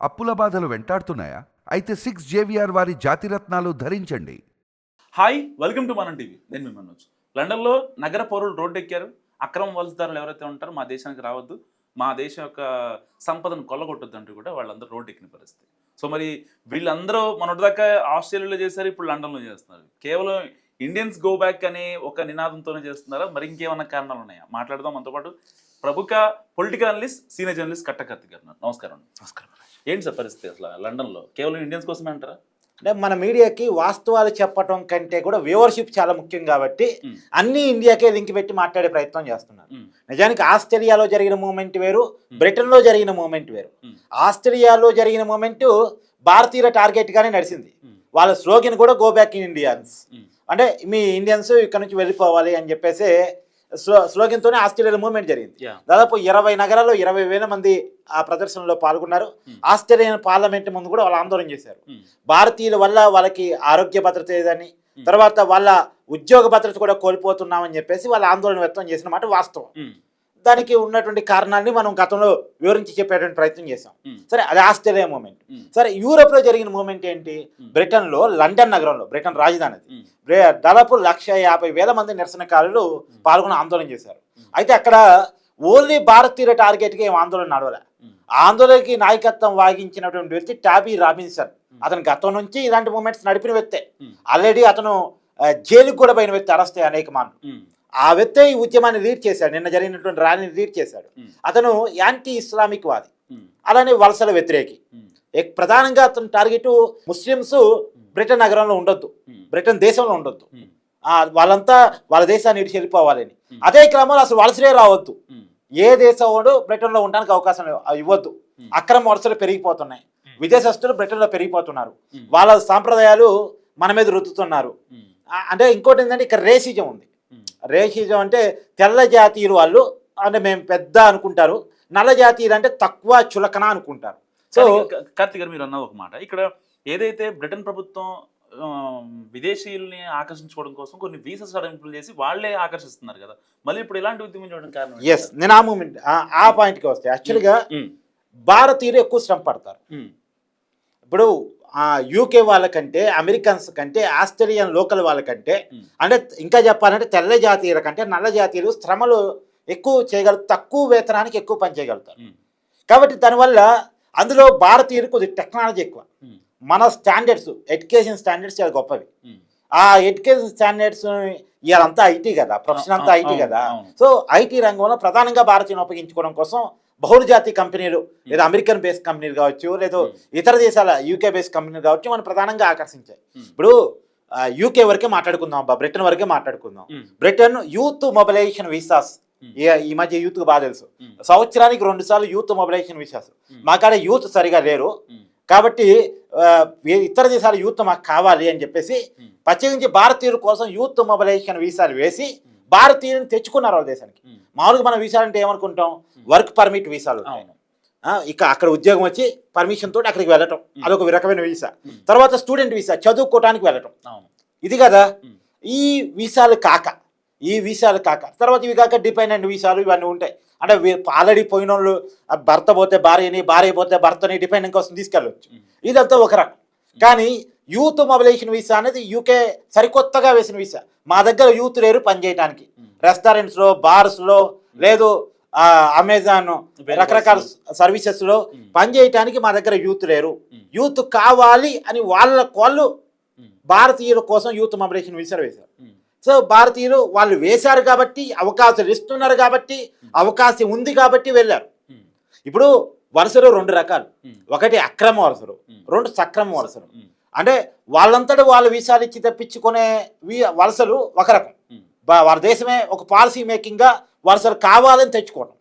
అప్పుల బాధలు వెంటాడుతున్నాయా? అయితే సిక్స్ జేవిఆర్ వారి జాతిరత్నాలు ధరించండి. Hi welcome to Manam TV నేను మీ మనోజ్. లండన్లో నగర పౌరులు రోడ్డు ఎక్కారు అక్రమ వలసదారులు ఎవరైతే ఉంటారో మా దేశానికి రావద్దు. మా దేశం యొక్క సంపదను కొల్లగొట్టొద్దు అంటూ కూడా వాళ్ళందరూ రోడ్డు ఎక్కిన పరిస్థితి. సో మరి వీళ్ళందరూ మొన్నటిదాకా ఆస్ట్రేలియాలో చేశారు ఇప్పుడు లండన్లో చేస్తున్నారు. కేవలం ఇండియన్స్ గో బ్యాక్ అనే ఒక నినాదంతోనే చేస్తున్నారా? మరి ఇంకేమన్నా కారణాలు ఉన్నాయా? మాట్లాడదాం. మనతో పాటు ప్రముఖ పొలిటికల్ అనలిస్ట్ సీనియర్ జర్నలిస్ట్ కట్టకర్తి గారు. నమస్కారం నమస్కారం. ఏంటి సార్ పరిస్థితి అసలు లండన్లో? కేవలం ఇండియన్స్ కోసమే అంటారా? అంటే మన మీడియాకి వాస్తవాలు చెప్పటం కంటే కూడా వ్యూవర్షిప్ చాలా ముఖ్యం కాబట్టి. అన్ని ఇండియాకే లింక్ పెట్టి మాట్లాడే ప్రయత్నం చేస్తున్నారు. నిజానికి ఆస్ట్రేలియాలో జరిగిన మూమెంట్ వేరు బ్రిటన్లో జరిగిన మూమెంట్ వేరు. ఆస్ట్రేలియాలో జరిగిన మూమెంట్ భారతీయుల టార్గెట్ గానే నడిచింది వాళ్ళ స్లోగన్ కూడా గో బ్యాక్ ఇన్ ఇండియన్స్. అంటే మీ ఇండియన్స్ ఇక్కడ నుంచి వెళ్ళిపోవాలి అని చెప్పేసి స్లోగన్తోనే ఆస్ట్రేలియాలో మూవ్మెంట్ జరిగింది. దాదాపు ఇరవై నగరాల్లో ఇరవై వేల మంది ఆ ప్రదర్శనలో పాల్గొన్నారు. Hmm. ఆస్ట్రేలియన్ పార్లమెంట్ ముందు కూడా వాళ్ళు ఆందోళన చేశారు. ఉమ్, భారతీయుల వల్ల వాళ్ళకి ఆరోగ్య భద్రత లేదని Hmm. తర్వాత వాళ్ళ ఉద్యోగ భద్రత కూడా కోల్పోతున్నామని చెప్పేసి వాళ్ళ ఆందోళన వ్యక్తం చేసిన మాట వాస్తవం. దానికి ఉన్నటువంటి కారణాన్ని మనం గతంలో వివరించి చెప్పేటువంటి ప్రయత్నం చేసాం సరే అది ఆస్ట్రేలియా మూమెంట్ సరే యూరోప్లో జరిగిన మూమెంట్ ఏంటి? Hmm. బ్రిటన్లో లండన్ నగరంలో బ్రిటన్ రాజధాని దాదాపు లక్ష యాభై వేల మంది నిరసనకారులు పాల్గొని ఆందోళన చేశారు. అయితే అక్కడ ఓన్లీ భారతీయుల టార్గెట్కి ఏం ఆందోళన నడవలే. ఆందోళనకి నాయకత్వం వహించినటువంటి వ్యక్తి టాబీ రాబిన్సన్. అతను గతం నుంచి ఇలాంటి మూమెంట్స్ నడిపిన వ్యక్తే. ఆల్రెడీ అతను జైలుకు కూడా పోయిన వ్యక్తి అరెస్ట్ అయ్యి అనేక మార్లు. ఆ వ్యక్తే ఈ ఉద్యమాన్ని లీడ్ చేశాడు. నిన్న జరిగినటువంటి ర్యాలీని లీడ్ చేశాడు. అతను యాంటీ ఇస్లామిక్ వాది అలానే వలసల వ్యతిరేకి. ప్రధానంగా అతని టార్గెట్ ముస్లిమ్స్ బ్రిటన్ నగరంలో ఉండొద్దు. బ్రిటన్ దేశంలో ఉండొద్దు. వాళ్ళంతా వాళ్ళ దేశాన్ని ఇడిచి వెళ్ళిపోవాలని. Hmm. అదే క్రమంలో అసలు వలసలే రావద్దు. ఏ దేశం వాడు బ్రిటన్లో ఉండడానికి అవకాశం ఇవ్వ- ఇవ్వద్దు. అక్రమ వలసలు పెరిగిపోతున్నాయి. విదేశస్తులు బ్రిటన్లో పెరిగిపోతున్నారు. ఉమ్, వాళ్ళ సాంప్రదాయాలు మన మీద రుద్దుతున్నారు. అంటే ఇంకోటి ఏంటంటే ఇక్కడ రేసిజం ఉంది. రేసిజం అంటే తెల్ల జాతీయులు వాళ్ళు అంటే మేము పెద్ద అనుకుంటారు. నల్ల జాతీయులు అంటే తక్కువ చులకన అనుకుంటారు. సో కార్తీక్ గారు మీరు అన్న ఒక మాట. ఇక్కడ ఏదైతే బ్రిటన్ ప్రభుత్వం విదేశీయుల్ని ఆకర్షించుకోవడం కోసం కొన్ని వీసా సడలింపులు చేసి వాళ్ళే ఆకర్షిస్తున్నారు కదా. మళ్ళీ ఇప్పుడు ఇలాంటి ఉద్యమం చూడడం కారణం? ఎస్ నేను ఆ మూమెంట్ ఆ పాయింట్కి వస్తే యాక్చువల్గా భారతీయులు ఎక్కువ శ్రమ పడతారు. ఇప్పుడు యూకే వాళ్ళకంటే అమెరికన్స్ కంటే ఆస్ట్రేలియన్ లోకల్ వాళ్ళకంటే అంటే ఇంకా చెప్పాలంటే తెల్ల జాతీయుల కంటే నల్ల జాతీయులు శ్రమలు ఎక్కువ చేయగలుగు తక్కువ వేతనానికి ఎక్కువ పని చేయగలుగుతారు. కాబట్టి దానివల్ల అందులో భారతీయులు కొద్ది టెక్నాలజీ ఎక్కువ. మన స్టాండర్డ్స్ ఎడ్యుకేషన్ స్టాండర్డ్స్ చాలా గొప్పవి. ఆ ఎడ్యుకేషన్ స్టాండర్డ్స్ ఇవాళంతా ఐటీ కదా ప్రొఫెషన్ అంతా ఐటీ కదా. సో ఐటీ రంగంలో ప్రధానంగా భారతీయులను ఉపయోగించుకోవడం కోసం బహుళజాతి కంపెనీలు లేదా అమెరికన్ బేస్డ్ కంపెనీలు కావచ్చు లేదా. ఇతర దేశాల యూకే బేస్డ్ కంపెనీలు కావచ్చు మనం ప్రధానంగా ఆకర్షించాయి. ఇప్పుడు యూకే వరకే మాట్లాడుకుందాం అబ్బా బ్రిటన్ వరకే మాట్లాడుకుందాం. Britain youth mobilisation visas. ఈ మధ్య యూత్ బాగా తెలుసు. సంవత్సరానికి రెండు సార్లు యూత్ మొబిలైజేషన్ వీసాస్ Hmm. మా కాడ యూత్ సరిగా లేరు. కాబట్టి ఇతర దేశాల యూత్ మాకు కావాలి అని చెప్పేసి ప్రత్యేకించి భారతీయుల కోసం యూత్ మొబిలైజేషన్ వీసాలు వేసి భారతీయులను తెచ్చుకున్నారు వాళ్ళ దేశానికి. మామూలుగా మన వీసాలు అంటే ఏమనుకుంటాం వర్క్ పర్మిట్ వీసాలు. ఇక అక్కడ ఉద్యోగం వచ్చి పర్మిషన్ తోటి అక్కడికి వెళ్ళటం. అదొక రకమైన వీసా. తర్వాత స్టూడెంట్ వీసా చదువుకోవటానికి వెళ్ళటం. ఇది కదా? ఈ వీసాలు కాక ఈ వీసాలు కాక తర్వాత ఇవి కాక డిపెండెంట్ వీసాలు ఇవన్నీ ఉంటాయి. అంటే ఆల్రెడీ పోయిన వాళ్ళు భర్త పోతే భార్యని భార్య పోతే భర్తని డిపెండెంట్ కోసం తీసుకెళ్ళవచ్చు ఇదంతా ఒక రకం. కానీ యూత్ మొబిలైజేషన్ వీసా అనేది యూకే సరికొత్తగా వేసిన వీసా. మా దగ్గర యూత్ లేరు పనిచేయడానికి రెస్టారెంట్స్లో బార్స్లో లేదు అమెజాన్ రకరకాల సర్వీసెస్లో ఉమ్, పనిచేయటానికి మా దగ్గర యూత్ లేరు. ఉమ్, యూత్ కావాలి అని వాళ్ళ వాళ్ళు ఉమ్, భారతీయుల కోసం యూత్ మొబిలైజేషన్ వీసా వేశారు. సో భారతీయులు వాళ్ళు వేశారు కాబట్టి అవకాశాలు ఇస్తున్నారు కాబట్టి అవకాశం ఉంది కాబట్టి వెళ్ళారు. ఇప్పుడు వలసలు రెండు రకాలు. ఒకటి అక్రమ వలసలు ఉమ్, రెండు సక్రమ వలసలు ఉమ్, అంటే వాళ్ళంతటా వాళ్ళు వీసాలు ఇచ్చి తెప్పించుకునే వీ- వలసలు ఒక రకం. వాళ్ళ దేశమే ఒక పాలసీ మేకింగ్గా వలసలు కావాలని తెచ్చుకోవడం.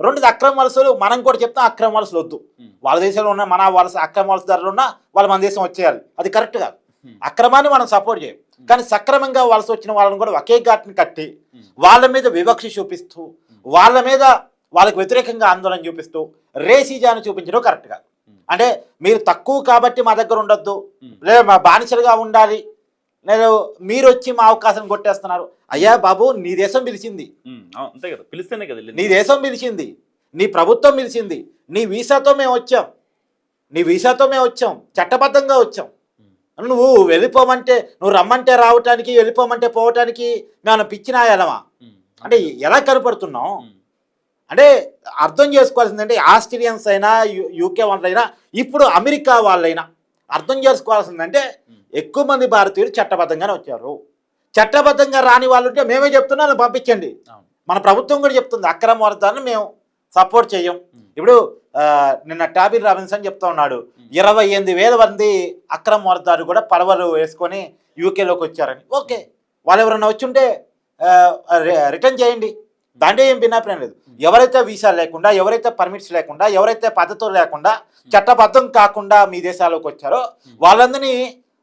రెండుది అక్రమ వలసలు మనం కూడా చెప్తాం అక్రమ వలసలు వద్దు. వాళ్ళ దేశంలో ఉన్న మన వలస అక్రమ వలసదారులు ఉన్నా వాళ్ళు మన దేశం వచ్చేయాలి. అది కరెక్ట్ కాదు. అక్రమాన్ని మనం సపోర్ట్ చేయం. కానీ సక్రమంగా వలస వచ్చిన వాళ్ళని కూడా ఒకే ఘాట్ని కట్టి వాళ్ళ మీద వివక్ష చూపిస్తూ వాళ్ళ మీద వాళ్ళకి వ్యతిరేకంగా ఆందోళన చూపిస్తూ రేసిజాన్ని చూపించడం కరెక్ట్ కాదు. అంటే మీరు తక్కువ కాబట్టి మా దగ్గర ఉండొద్దు. లేదా మా బానిసలుగా ఉండాలి. లేదు మీరు వచ్చి మా అవకాశం కొట్టేస్తున్నారు. అయ్యా బాబు నీ దేశం పిలిచింది. అంతే కదా. పిలిస్తేనే కదా. నీ దేశం పిలిచింది. నీ ప్రభుత్వం పిలిచింది. నీ వీసాతో మేము వచ్చాం. నీ వీసాతో మేము వచ్చాం. చట్టబద్ధంగా వచ్చాం. నువ్వు వెళ్ళిపోమంటే నువ్వు రమ్మంటే రావటానికి వెళ్ళిపోమంటే పోవటానికి మేము పిచ్చినాయాలమా అంటే ఎలా కనపడుతున్నాం అంటే అర్థం చేసుకోవాల్సిందంటే ఆస్ట్రేలియన్స్ అయినా యూకే వాళ్ళైనా ఇప్పుడు అమెరికా వాళ్ళైనా అర్థం చేసుకోవాల్సిందంటే ఎక్కువ మంది భారతీయులు చట్టబద్ధంగానే వచ్చారు. చట్టబద్ధంగా రాని వాళ్ళు ఉంటే మేమే చెప్తున్నాం పంపించండి. మన ప్రభుత్వం కూడా చెప్తుంది అక్రమ వరదాన్ని మేము సపోర్ట్ చేయం ఇప్పుడు నిన్న టాబిల్ రాబిన్సన్ చెప్తా ఉన్నాడు. ఇరవై ఎనిమిది వేల మంది అక్రమ వరదారు కూడా పడవలు వేసుకొని యూకేలోకి వచ్చారని. ఓకే. వాళ్ళు ఎవరైనా వచ్చి ఉంటే ఆ, రి- రిటర్న్ చేయండి. దాంట్లో ఏం భిన్నాభిప్రాయం లేదు. ఎవరైతే వీసా లేకుండా ఎవరైతే పర్మిట్స్ లేకుండా ఎవరైతే పద్ధతులు లేకుండా చట్టబద్ధం కాకుండా మీ దేశాలకు వచ్చారో వాళ్ళందరినీ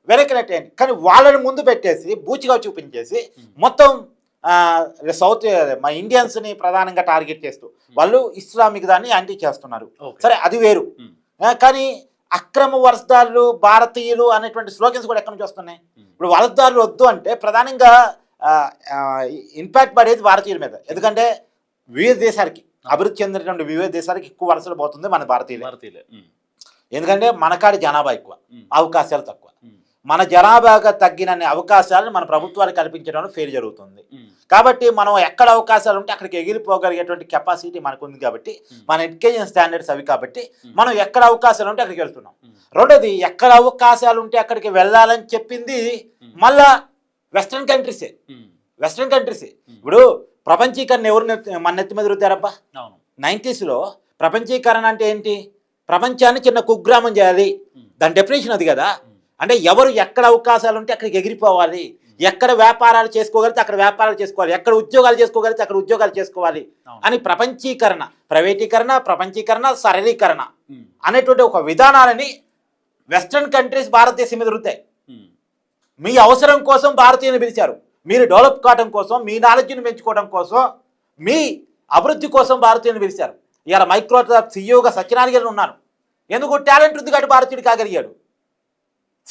వెనక్కి నెట్టేయండి. కానీ వాళ్ళని ముందు పెట్టేసి బూచిగా చూపించేసి మొత్తం సౌత్ మా ఇండియన్స్ని ప్రధానంగా టార్గెట్ చేస్తూ వాళ్ళు ఇస్లామిక్ దాన్ని యాంటీ చేస్తున్నారు. సరే అది వేరు. కానీ అక్రమ వలసదారులు భారతీయులు అనేటువంటి స్లోగన్స్ కూడా ఎక్కడి నుంచి వస్తున్నాయి. ఇప్పుడు వలసదారులు వద్దు అంటే ప్రధానంగా ఇంపాక్ట్ పడేది భారతీయుల మీద ఎందుకంటే వివిధ దేశాలకి అభివృద్ధి చెందినటువంటి వివిధ దేశాలకి ఎక్కువ వలసలు పోతుంది మన భారతీయులు భారతీయులే. ఎందుకంటే మనకాడి జనాభా ఎక్కువ. అవకాశాలు తక్కువ. మన జనాభాగా తగ్గినన్ని అవకాశాలను మన ప్రభుత్వాలు కల్పించడంలో ఫెయిల్ జరుగుతుంది. కాబట్టి మనం ఎక్కడ అవకాశాలు ఉంటే అక్కడికి ఎగిరిపోగలిగేటువంటి కెపాసిటీ మనకు ఉంది కాబట్టి మన ఎడ్యుకేషన్ స్టాండర్డ్స్ అవి కాబట్టి మనం ఎక్కడ అవకాశాలు ఉంటే అక్కడికి వెళ్తున్నాం. రెండోది ఎక్కడ అవకాశాలు ఉంటే అక్కడికి వెళ్ళాలని చెప్పింది మళ్ళా వెస్ట్రన్ కంట్రీసే. వెస్ట్రన్ కంట్రీసే ఇప్పుడు ప్రపంచీకరణ ఎవరు మన నెత్తి మీద రుద్దారబ్బా? నైంటీస్లో ప్రపంచీకరణ అంటే ఏంటి? ప్రపంచాన్ని చిన్న కుగ్రామం చేయాలి. దాని డెఫినేషన్ అది కదా. అంటే ఎవరు ఎక్కడ అవకాశాలు ఉంటే అక్కడికి ఎగిరిపోవాలి. ఎక్కడ వ్యాపారాలు చేసుకోగలిగితే అక్కడ వ్యాపారాలు చేసుకోవాలి. ఎక్కడ ఉద్యోగాలు చేసుకోగలిగితే అక్కడ ఉద్యోగాలు చేసుకోవాలి. అని ప్రపంచీకరణ ప్రైవేటీకరణ ప్రపంచీకరణ సరళీకరణ. అనేటువంటి ఒక విధానాలని వెస్ట్రన్ కంట్రీస్ భారతదేశం మీద ఉమ్. మీ అవసరం కోసం భారతీయుని పిలిచారు. మీరు డెవలప్ కావడం కోసం మీ నాలెడ్జ్ని పెంచుకోవడం కోసం మీ అభివృద్ధి కోసం భారతీయుని పిలిచారు. ఇవాళ మైక్రోసాఫ్ట్ సీఈఓగా సత్యనారాయణ ఉన్నారు. ఎందుకు? టాలెంట్ ఉంది కాబట్టి భారతీయుడు కాగలిగాడు.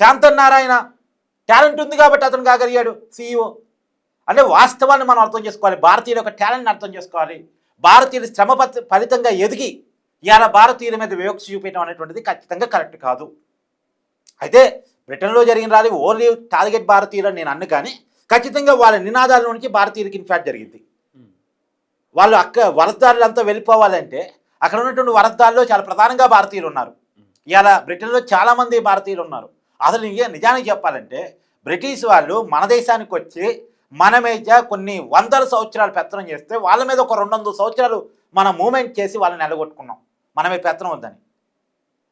శాంతన్ నారాయణ టాలెంట్ ఉంది కాబట్టి అతను కాగలిగాడు సీఈఓ అంటే వాస్తవాన్ని మనం అర్థం చేసుకోవాలి. భారతీయుల యొక్క టాలెంట్ని అర్థం చేసుకోవాలి. భారతీయులు శ్రమ ఫలితంగా ఎదిగి ఇవాళ భారతీయుల మీద వివక్ష చూపించడం అనేటువంటిది ఖచ్చితంగా కరెక్ట్ కాదు. అయితే బ్రిటన్లో జరిగిన రాలి ఓన్లీ టార్గెట్ భారతీయులు నేను అన్ను కానీ ఖచ్చితంగా వాళ్ళ నినాదాల నుంచి భారతీయులకి ఇన్ఫాక్ట్ జరిగింది. వాళ్ళు అక్క వరసదారులంతా వెళ్ళిపోవాలంటే అక్కడ ఉన్నటువంటి వరసదారులో చాలా ప్రధానంగా భారతీయులు ఉన్నారు. ఇవాళ బ్రిటన్లో చాలామంది భారతీయులు ఉన్నారు. అసలు నిజ- నిజానికి చెప్పాలంటే బ్రిటిష్ వాళ్ళు మన దేశానికి వచ్చి మన మీద కొన్ని వందల సంవత్సరాలు పెత్తనం చేస్తే వాళ్ళ మీద ఒక రెండు సంవత్సరాలు మనం మూమెంట్ చేసి వాళ్ళని నిలగొట్టుకున్నాం. మన మీద పెత్తనం వద్దని.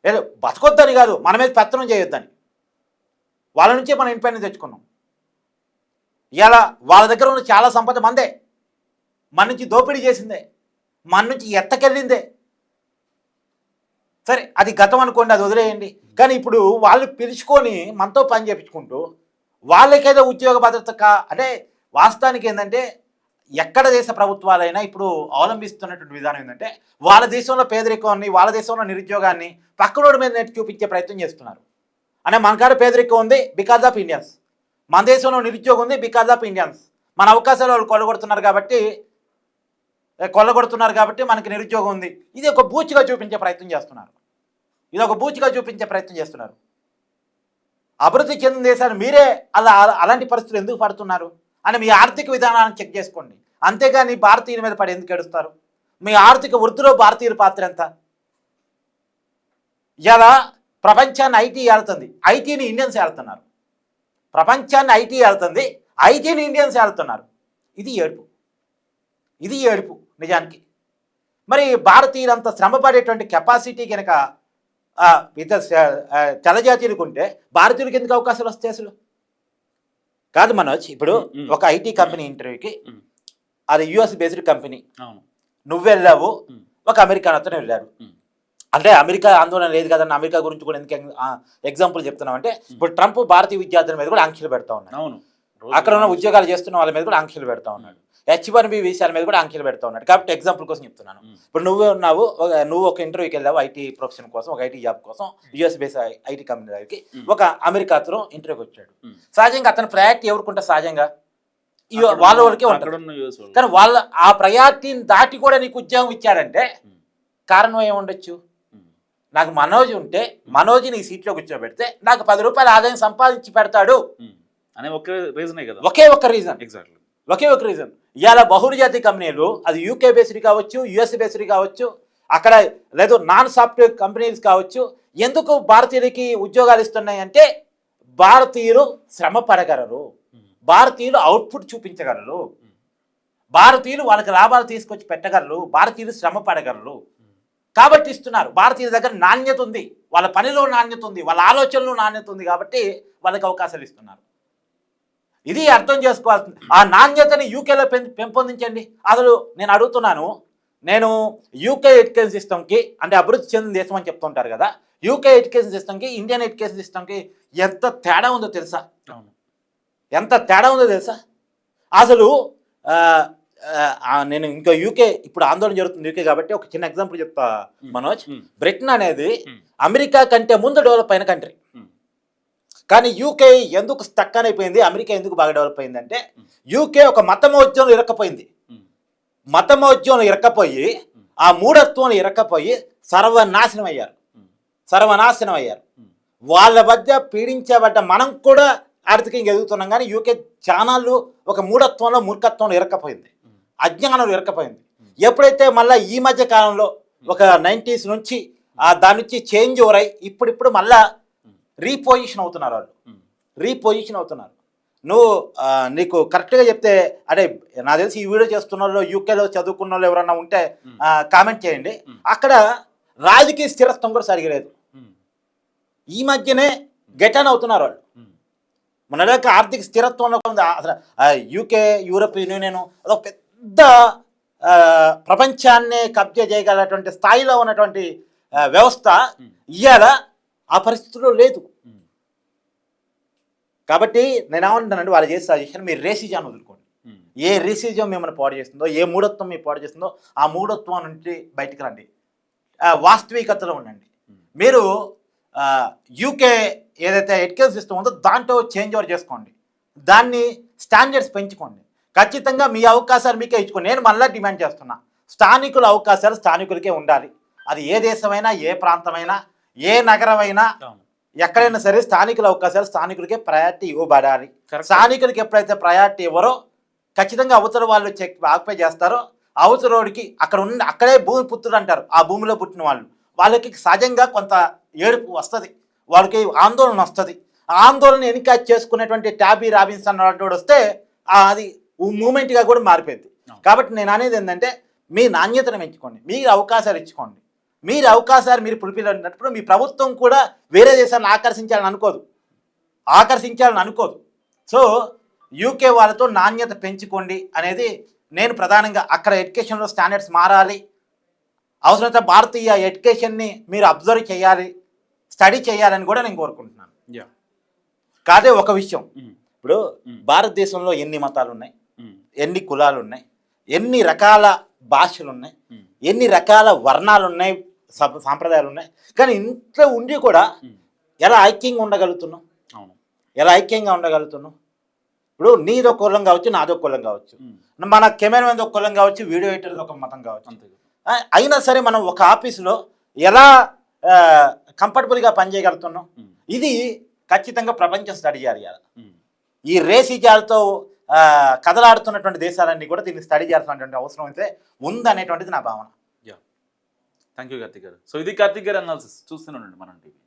ఏదో బతకొద్దని కాదు మన మీద పెత్తనం చేయొద్దని. వాళ్ళ నుంచే మనం ఇండిపెండెన్స్ తెచ్చుకున్నాం. ఇలా వాళ్ళ దగ్గర ఉన్న చాలా సంపద మందే. మన నుంచి దోపిడీ చేసిందే. మన నుంచి ఎత్తకెళ్ళిందే. సరే అది గతం అనుకోండి అది వదిలేయండి. కానీ ఇప్పుడు వాళ్ళు పిలుచుకొని మనతో పని చేయించుకుంటూ వాళ్ళకేదో ఉద్యోగ భద్రత కా అంటే వాస్తవానికి ఏంటంటే ఎక్కడ దేశ ప్రభుత్వాలైనా ఇప్పుడు అవలంబిస్తున్నటువంటి విధానం ఏంటంటే వాళ్ళ దేశంలో పేదరికాన్ని వాళ్ళ దేశంలో నిరుద్యోగాన్ని పక్కనోడి మీద నెట్టి చూపించే ప్రయత్నం చేస్తున్నారు. అంటే మనకాడ పేదరికం ఉంది బికాజ్ ఆఫ్ ఇండియన్స్ మన దేశంలో నిరుద్యోగం ఉంది బికాజ్ ఆఫ్ ఇండియన్స్ మన అవకాశాలు వాళ్ళు కొల్లగొడుతున్నారు కాబట్టి కొల్లగొడుతున్నారు కాబట్టి మనకి నిరుద్యోగం ఉంది. ఇది ఒక బూచిగా చూపించే ప్రయత్నం చేస్తున్నారు. ఇది ఒక బూచిగా చూపించే ప్రయత్నం చేస్తున్నారు. అభివృద్ధి చెందిన దేశాలు మీరే అలా- అలాంటి పరిస్థితులు ఎందుకు పడుతున్నారు? అని మీ ఆర్థిక విధానాన్ని చెక్ చేసుకోండి. అంతేగాని భారతీయుల మీద పడి ఎందుకు ఏడుస్తారు? మీ ఆర్థిక వృద్ధిలో భారతీయుల పాత్ర ఎంత? ఇలా ప్రపంచాన్ని ఐటీ ఏళ్తుంది. ఐటీని ఇండియన్స్ ఏళ్తున్నారు. ప్రపంచాన్ని ఐటీ ఏళ్తుంది. ఐటీని ఇండియన్స్ ఏళ్తున్నారు. ఇది ఏడుపు. ఇది ఏడుపు నిజానికి. మరి భారతీయులంత శ్రమ పడేటువంటి కెపాసిటీ కనుక ఇతర తెల్లజాతీయులకు ఉంటే భారతీయులకు ఎందుకు అవకాశాలు వస్తాయి అసలు? కాదు మనోజ్ ఇప్పుడు. ఒక ఐటీ కంపెనీ ఇంటర్వ్యూకి. అది యుఎస్ బేస్డ్ కంపెనీ నువ్వు వెళ్ళావు. ఒక అమెరికన్ అతను వెళ్ళాడు ఉమ్. అంటే అమెరికా ఆందోళన లేదు కదన్న అమెరికా గురించి కూడా ఎందుకు ఎగ్జాంపుల్ చెప్తున్నాం అంటే ఇప్పుడు ట్రంప్ భారతీయ విద్యార్థుల మీద కూడా ఆంక్షలు పెడతా ఉన్నాడు. అవును. అక్కడ ఉన్న ఉద్యోగాలు చేస్తున్న వాళ్ళ మీద కూడా ఆంక్షలు పెడతా ఉన్నాడు. హెచ్ వన్ బి విషయాల మీద కూడా ఆంక్షలు పెడతా ఉన్నాడు. కాబట్టి ఎగ్జాంపుల్ కోసం చెప్తున్నాను. ఇప్పుడు నువ్వు ఉన్నావు నువ్వు ఒక ఇంటర్వ్యూకి వెళ్ళావు ఐటీ ప్రొఫెషన్ కోసం ఒక ఐటీ జాబ్ కోసం యుఎస్ బేస్ ఐటీ కంపెనీ దగ్గరికి ఉమ్. ఒక అమెరికా అతను ఇంటర్వ్యూకి వచ్చాడు. సహజంగా అతని ప్రయారిటీ ఎవరికి సహజంగా? వాళ్ళ US వాళ్ళు. కానీ వాళ్ళ ఆ ప్రయారిటీని దాటి కూడా నీకు ఉద్యోగం ఇచ్చాడంటే. కారణం ఏముండొచ్చు. నాకు మనోజ్ ఉంటే మనోజ్ని ఈ సీట్లో కూర్చోబెడితే నాకు పది రూపాయలు ఆదాయం సంపాదించి పెడతాడు. అనే ఒకే రీజనే కదా? ఒకే ఒక్క రీజన్ ఎగ్జాక్ట్లీ ఒకే ఒక రీజన్ ఇవాళ బహుళజాతి కంపెనీలు అది యూకే బేస్డ్ కావచ్చు యుఎస్ బేస్డ్ కావచ్చు అక్కడ లేదు నాన్ సాఫ్ట్వేర్ కంపెనీస్ కావచ్చు ఎందుకు భారతీయులకి ఉద్యోగాలు ఇస్తున్నాయి అంటే భారతీయులు శ్రమ పడగలరు. భారతీయులు అవుట్పుట్ చూపించగలరు. భారతీయులు వాళ్ళకి లాభాలు తీసుకొచ్చి పెట్టగలరు. భారతీయులు శ్రమ పడగలరు. కాబట్టి ఇస్తున్నారు. భారతీయుల దగ్గర నాణ్యత ఉంది. వాళ్ళ పనిలో నాణ్యత ఉంది. వాళ్ళ ఆలోచనలో నాణ్యత ఉంది కాబట్టి వాళ్ళకి అవకాశాలు ఇస్తున్నారు. ఇది అర్థం చేసుకోవాల్సింది. ఆ నాణ్యతని యూకేలో పెం పెంపొందించండి. అసలు నేను అడుగుతున్నాను. నేను యూకే ఎడ్యుకేషన్ సిస్టమ్కి అంటే అభివృద్ధి చెందిన దేశం అని చెప్తుంటారు కదా. యూకే ఎడ్యుకేషన్ సిస్టమ్కి ఇండియన్ ఎడ్యుకేషన్ సిస్టమ్కి ఎంత తేడా ఉందో తెలుసా? అవును. ఎంత తేడా ఉందో తెలుసా అసలు నేను ఇంకా యూకే ఇప్పుడు ఆందోళన జరుగుతుంది యూకే కాబట్టి ఒక చిన్న ఎగ్జాంపుల్ చెప్తా మనోజ్. బ్రిటన్ అనేది. అమెరికా కంటే ముందు డెవలప్ అయిన కంట్రీ. కానీ యూకే ఎందుకు స్టక్ అయిపోయింది అమెరికా ఎందుకు బాగా డెవలప్ అయింది అంటే యూకే ఒక మతమోద్యమంలో ఇరక్కపోయింది ఉమ్. మతమోద్యమంలో ఇరక్కపోయి ఆ మూఢత్వంలో ఇరక్కపోయి సర్వనాశనం అయ్యారు. సర్వనాశనం అయ్యారు. వాళ్ళ మధ్య పీడించబడ్డ మనం కూడా ఆర్థికంగా ఎదుగుతున్నాం కానీ యూకే ఛానళ్ళు ఒక మూఢత్వంలో మూర్ఖత్వంలో ఇరక్కపోయింది. అజ్ఞానంలో ఇరక్కపోయింది. ఎప్పుడైతే మళ్ళీ ఈ మధ్య కాలంలో ఒక నైంటీస్ నుంచి దాని నుంచి చేంజ్ ఓవర్ అయి ఇప్పుడిప్పుడు మళ్ళా రీపొజిషన్ అవుతున్నారు వాళ్ళు. రీపోజిషన్ రీపొజిషన్ అవుతున్నారు. నువ్వు నీకు కరెక్ట్గా చెప్తే అదే నాకు తెలిసి ఈ వీడియో చేస్తున్న వాళ్ళు యూకేలో చదువుకున్న వాళ్ళు ఎవరన్నా ఉంటే కామెంట్ చేయండి. అక్కడ రాజకీయ స్థిరత్వం కూడా సరిగలేదు ఈ మధ్యనే గెటన్ అవుతున్నారు వాళ్ళు. మన యొక్క ఆర్థిక స్థిరత్వంలో ఉంది అసలు యూకే యూరోప్ యూనియన్ అదొక పెద్ద ప్రపంచాన్ని కబ్జా చేయగలటువంటి స్థాయిలో ఉన్నటువంటి వ్యవస్థ. ఇవాళ ఆ పరిస్థితిలో లేదు. కాబట్టి నేను ఏమంటున్నానండి వాళ్ళు చేసే సజెషన్ మీరు రేసిజాన్ని వదులుకోండి. ఏ రేసిజం మిమ్మల్ని పాడు చేస్తుందో ఏ మూఢత్వం మీ పాడు చేస్తుందో ఆ మూఢత్వం నుంచి బయటికి రండి వాస్తవికతలో ఉండండి. మీరు యూకే ఏదైతే ఎడ్యుకేషన్ సిస్టమ్ ఉందో దాంట్లో చేంజ్ ఓవర్ చేసుకోండి. దాన్ని స్టాండర్డ్స్ పెంచుకోండి. ఖచ్చితంగా మీ అవకాశాలు మీకే ఇచ్చుకోండి నేను మళ్ళీ డిమాండ్ చేస్తున్నా. స్థానికుల అవకాశాలు స్థానికులకే ఉండాలి. అది ఏ దేశమైనా ఏ ప్రాంతమైనా ఏ నగరమైనా ఎక్కడైనా సరే స్థానికుల అవకాశాలు స్థానికులకే ప్రయారిటీ ఇవ్వబడాలి. స్థానికులకి ఎప్పుడైతే ప్రయారిటీ ఇవ్వరో ఖచ్చితంగా అవతల వాళ్ళు చెక్ ఆక్యుపై చేస్తారో అవతలోడికి అక్కడ ఉన్న అక్కడే భూమి పుత్రుడు అంటారు. ఆ భూమిలో పుట్టిన వాళ్ళు. వాళ్ళకి సహజంగా కొంత ఏడుపు వస్తుంది. వాళ్ళకి ఆందోళన వస్తుంది. ఆ ఆందోళన ఎన్నిక చేసుకునేటువంటి ట్యాబీ రాబిన్సన్ అన్నటువంటి వస్తే అది మూమెంట్గా కూడా మారిపోయింది. కాబట్టి నేను అనేది ఏంటంటే మీ నాణ్యతను పెంచుకోండి. మీరు అవకాశాలు ఇచ్చుకోండి. మీరు అవకాశాలు మీరు పులిపినప్పుడు మీ ప్రభుత్వం కూడా వేరే దేశాలను ఆకర్షించాలని అనుకోదు. ఆకర్షించాలని అనుకోదు. సో యూకే వాళ్ళతో నాణ్యత పెంచుకోండి అనేది నేను ప్రధానంగా అక్కడ ఎడ్యుకేషన్లో స్టాండర్డ్స్ మారాలి. అవసరమైతే భారతీయ ఎడ్యుకేషన్ని మీరు అబ్జర్వ్ చేయాలి. స్టడీ చేయాలని కూడా నేను కోరుకుంటున్నాను. కాదే ఒక విషయం. ఇప్పుడు. భారతదేశంలో ఎన్ని మతాలు ఉన్నాయి. ఎన్ని కులాలు ఉన్నాయి ఎన్ని రకాల భాషలు ఉన్నాయి. ఎన్ని రకాల వర్ణాలు ఉన్నాయి సప- సాంప్రదాయాలు ఉన్నాయి కానీ ఇంట్లో ఉండి కూడా. ఎలా ఐక్యంగా ఉండగలుగుతున్నాం ఎలా ఐక్యంగా ఉండగలుగుతున్నాం ఇప్పుడు నీదో కులం కావచ్చు నాదో కులం కావచ్చు. మన కెమెరామెన్ ఒక కులం కావచ్చు వీడియో ఎడిటర్ ఒక మతం కావచ్చు. అయినా సరే మనం ఒక ఆఫీసులో ఎలా కంఫర్టబుల్గా పనిచేయగలుగుతున్నాం. ఇది ఖచ్చితంగా ప్రపంచం స్టడీ చేయాలి. ఈ రేసిజాలతో కదలాడుతున్నటువంటి దేశాలన్నీ కూడా దీన్ని స్టడీ చేయాల్సినటువంటి అవసరం అయితే ఉందనేటువంటిది నా భావన. యా. థ్యాంక్ యూ కార్తిక్ గారు. సో ఇది కార్తిక్ గారు అనాలిసిస్ చూస్తూనే ఉండండి మనం టీవీ.